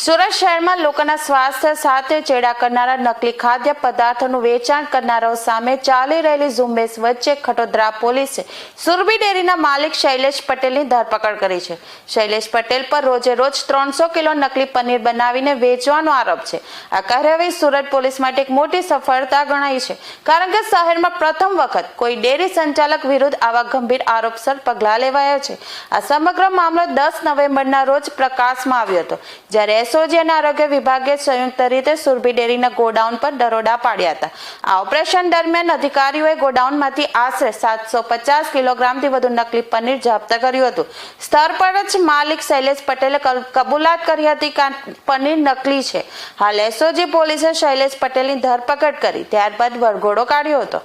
સુરત શહેરમાં લોકોના સ્વાસ્થ્ય સાથે ચેડા કરનારા નકલી ખાદ્ય પદાર્થોનું વેચાણ કરનારાઓ સામે ચાલી રહેલી ઝુંબેશ વચ્ચે ખટોદરા પોલીસે સુરભી ડેરીના માલિક શૈલેષ પટેલની ધરપકડ કરી છે. શૈલેષ પટેલ પર રોજે રોજ ત્રણસો કિલો નકલી પનીર બનાવીને વેચવાનો આરોપ છે. આ કાર્યવાહી સુરત પોલીસ માટે એક મોટી સફળતા ગણાઈ છે. કારણ કે શહેરમાં પ્રથમ વખત કોઈ ડેરી સંચાલક વિરુદ્ધ આવા ગંભીર આરોપસર પગલાં લેવાયા છે. આ સમગ્ર મામલો દસ નવેમ્બરના રોજ પ્રકાશમાં આવ્યો હતો. જ્યારે એસઓજી અને આરોગ્ય વિભાગે સંયુક્ત રીતે સુરભી ડેરીના ગોડાઉન પર દરોડા પાડ્યા હતા. આ ઓપરેશન દરમિયાન અધિકારીઓએ ગોડાઉનમાંથી આશરે સાતસો પચાસ કિલોગ્રામથી વધુ નકલી પનીર જપ્ત કર્યું હતું. સ્થળ પર જ માલિક શૈલેષ પટેલે કબૂલાત કરી હતી કે પનીર નકલી છે. હાલ એસઓજી પોલીસે શૈલેષ પટેલની ધરપકડ કરી, ત્યારબાદ વરઘોડો કાઢ્યો હતો.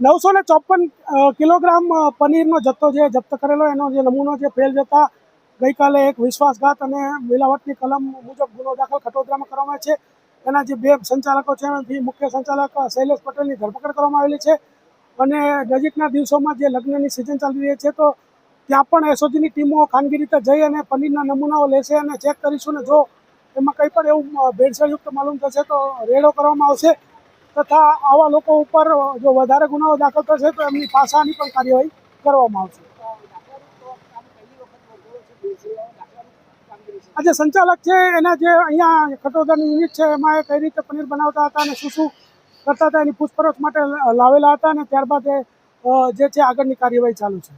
નવસો ને ચોપન કિલોગ્રામ પનીરનો જથ્થો જે જપ્ત કરેલો, એનો જે નમૂનો છે, ફેલ જતા ગઈકાલે એક વિશ્વાસઘાત અને મિલાવટની કલમ મુજબ ગુનો દાખલ ખટોદરામાં કરવામાં છે. એના જે બે સંચાલકો છે મુખ્ય સંચાલક શૈલેષ પટેલની ધરપકડ કરવામાં આવેલી છે. અને નજીકના દિવસોમાં જે લગ્નની સિઝન ચાલી રહી છે, તો ત્યાં પણ એસઓજીની ટીમો ખાનગી રીતે જઈ અને પનીરના નમૂનાઓ લેશે અને ચેક કરીશું ને જો એમાં કંઈ પણ એવું ભેળસેળયુક્ત માલુમ થશે તો રેડો કરવામાં આવશે. તથા આવા લોકો ઉપર જો વધારે ગુનાઓ દાખલ થશે તો એમની પાસાની પણ કાર્યવાહી કરવામાં આવશે. આ જે સંચાલક છે, એના જે અહીંયા ખટોદરની યુનિટ છે, એમાં એ કઈ રીતે પનીર બનાવતા હતા અને શું શું કરતા હતા એની પૂછપરછ માટે લાવેલા હતા અને ત્યારબાદ એ જે છે, આગળની કાર્યવાહી ચાલુ છે.